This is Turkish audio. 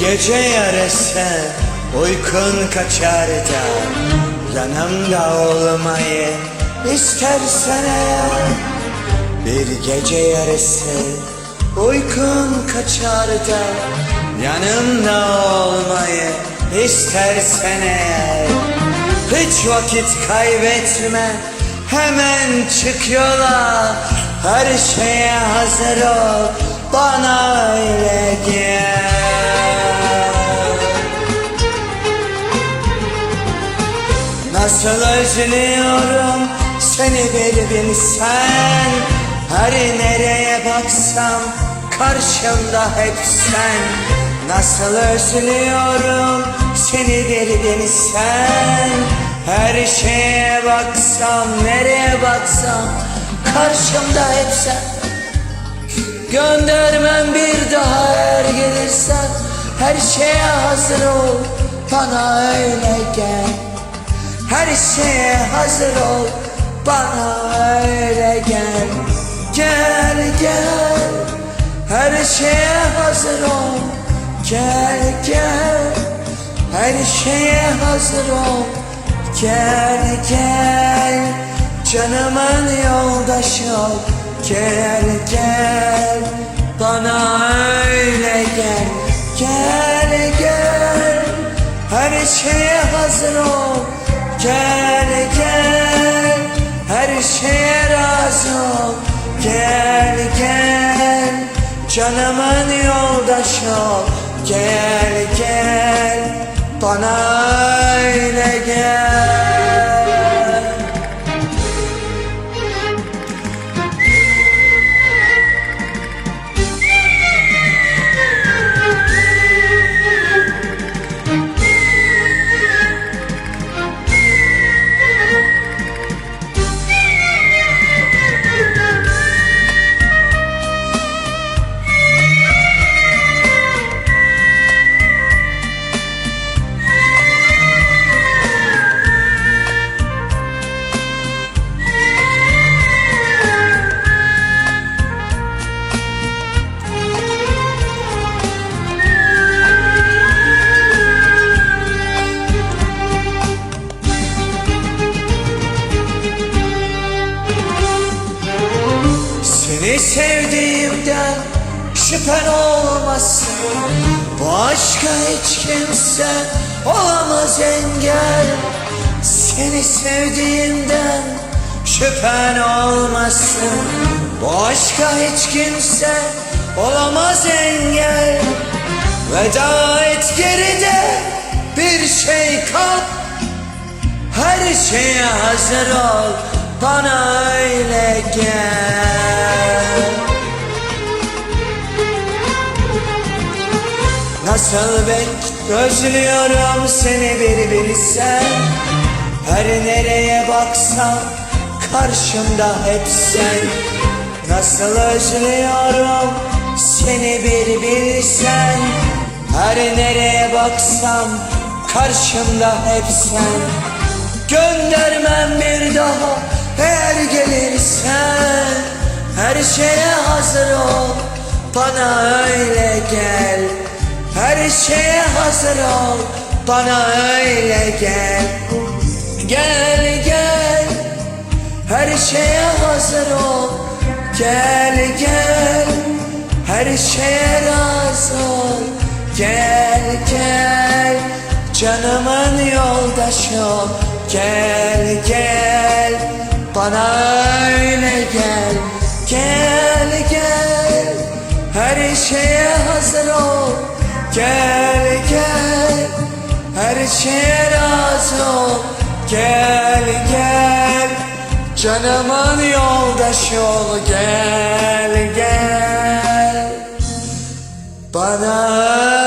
gece yarısı uykun kaçar da Yanımda olmayı istersen eğer. Bir gece yarısı uykun kaçar da Yanımda olmayı istersen eğer. Hiç vakit kaybetme hemen çık yola. Her şeye hazır ol bana öyle gel Nasıl özlüyorum seni bir bilsen Her nereye baksam karşımda hep sen. Nasıl özlüyorum seni bir bilsen Her şeye baksam nereye baksam karşımda hep sen. Göndermem bir daha eğer gelirsen Her şeye hazır ol bana öyle gel her şeye hazır ol bana öyle gel. Gel gel. Her şeye hazır ol. Gel gel. Her şeye hazır ol. Gel gel. Canımın yoldaşı ol. Gel gel. Bana öyle gel. Gel gel. Her şeye hazır ol Gel gel her şeye razı Gel gel canımın yoldaşı ol. Gel gel bana Seni sevdiğimden şüphen olmasın. Bu aşka hiç kimse olamaz engel. Seni sevdiğimden şüphen olmasın. Bu aşka hiç kimse olamaz engel. Veda et geride bir şey kal. Her şeye hazır ol bana öyle gel. Nasıl bek özlüyorum seni bir bilsen. Her nereye baksam karşımda hep sen. Nasıl özlüyorum seni bir bilsen. Her nereye baksam karşımda hep sen. Göndermem bir daha gelirsen Her şeye hazır ol. Bana öyle gel. Her şeye hazır ol. Bana öyle gel. Gel gel. Her şeye hazır ol. Gel gel. Her şeye razı ol. Gel gel. Canımın yoldaşı ol. Gel gel bana öyle gel Gel gel. Her şeye hazır ol Gel gel. Her şeye razı ol Gel gel. Canımın yoldaşı ol Gel gel. Bana